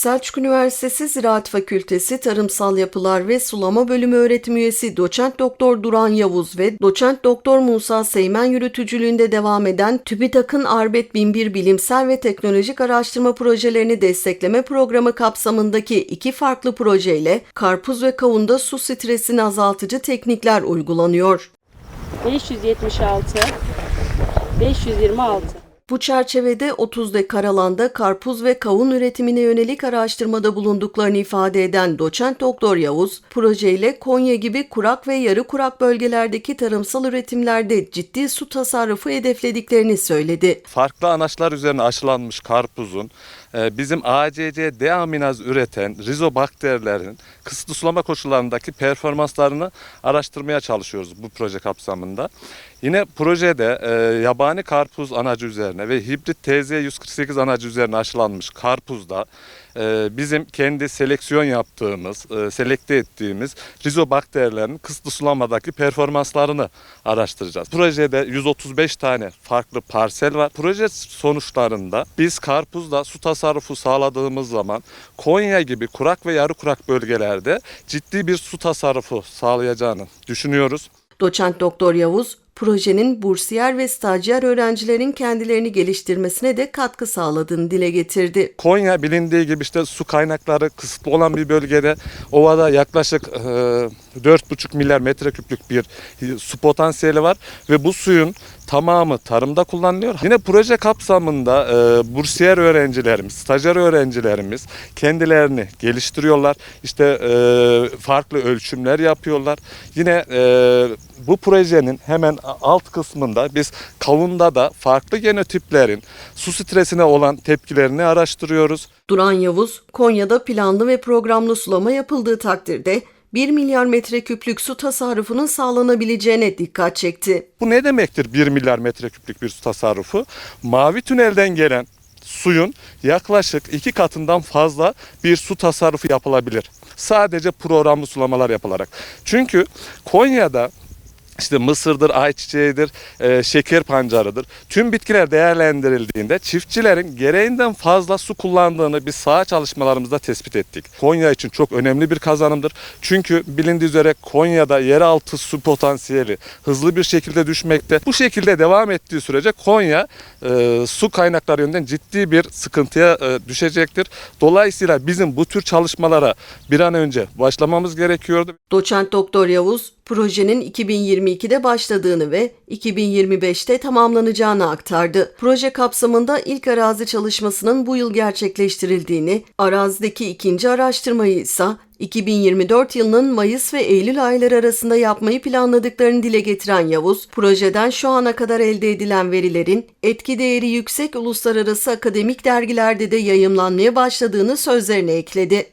Selçuk Üniversitesi Ziraat Fakültesi Tarımsal Yapılar ve Sulama Bölümü öğretim üyesi Doçent Doktor Duran Yavuz ve Doçent Doktor Musa Seymen yürütücülüğünde devam eden TÜBİTAK'ın Arbet 1001 bilimsel ve teknolojik araştırma projelerini destekleme programı kapsamındaki iki farklı projeyle karpuz ve kavunda su stresini azaltıcı teknikler uygulanıyor. 576 526 Bu çerçevede 30 dekar alanda karpuz ve kavun üretimine yönelik araştırmada bulunduklarını ifade eden doçent doktor Yavuz, projeyle Konya gibi kurak ve yarı kurak bölgelerdeki tarımsal üretimlerde ciddi su tasarrufu hedeflediklerini söyledi. farklı anaçlar üzerine aşılanmış karpuzun bizim ACC deaminaz üreten rizobakterilerin kısıtlı sulama koşullarındaki performanslarını araştırmaya çalışıyoruz bu proje kapsamında. Yine projede e, yabani karpuz anacı üzerine ve hibrit TZ148 anacı üzerine aşılanmış karpuzda bizim kendi seleksiyon yaptığımız, e, selekte ettiğimiz rizobakterilerin kısıtlı sulamadaki performanslarını araştıracağız. Projede 135 tane farklı parsel var. Proje sonuçlarında biz karpuzda su tasarrufu sağladığımız zaman Konya gibi kurak ve yarı kurak bölgelerde ciddi bir su tasarrufu sağlayacağını düşünüyoruz. Doçent doktor Yavuz, projenin bursiyer ve stajyer öğrencilerin kendilerini geliştirmesine de katkı sağladığını dile getirdi. Konya bilindiği gibi işte su kaynakları kısıtlı olan bir bölgede ovada yaklaşık e, 4,5 milyar metreküplük bir su potansiyeli var ve bu suyun tamamı tarımda kullanılıyor. Yine proje kapsamında e, bursiyer öğrencilerimiz, stajyer öğrencilerimiz kendilerini geliştiriyorlar. İşte e, farklı ölçümler yapıyorlar. Yine e, bu projenin hemen alt kısmında biz kavunda da farklı genotiplerin su stresine olan tepkilerini araştırıyoruz. Duran Yavuz, Konya'da planlı ve programlı sulama yapıldığı takdirde 1 milyar metreküplük su tasarrufunun sağlanabileceğine dikkat çekti. Bu ne demektir 1 milyar metreküplük bir su tasarrufu? Mavi tünelden gelen suyun yaklaşık iki katından fazla bir su tasarrufu yapılabilir. Sadece programlı sulamalar yapılarak. Çünkü Konya'da işte mısırdır, ayçiçeğidir, e, şeker pancarıdır. Tüm bitkiler değerlendirildiğinde çiftçilerin gereğinden fazla su kullandığını biz saha çalışmalarımızda tespit ettik. Konya için çok önemli bir kazanımdır. Çünkü bilindiği üzere Konya'da yeraltı su potansiyeli hızlı bir şekilde düşmekte. Bu şekilde devam ettiği sürece Konya e, su kaynakları yönünden ciddi bir sıkıntıya e, düşecektir. Dolayısıyla bizim bu tür çalışmalara bir an önce başlamamız gerekiyordu. Doçent Doktor Yavuz, projenin 2022'de başladığını ve 2025'te tamamlanacağını aktardı. Proje kapsamında ilk arazi çalışmasının bu yıl gerçekleştirildiğini, arazideki ikinci araştırmayı ise 2024 yılının Mayıs ve Eylül ayları arasında yapmayı planladıklarını dile getiren Yavuz, projeden şu ana kadar elde edilen verilerin etki değeri yüksek uluslararası akademik dergilerde de yayımlanmaya başladığını sözlerine ekledi.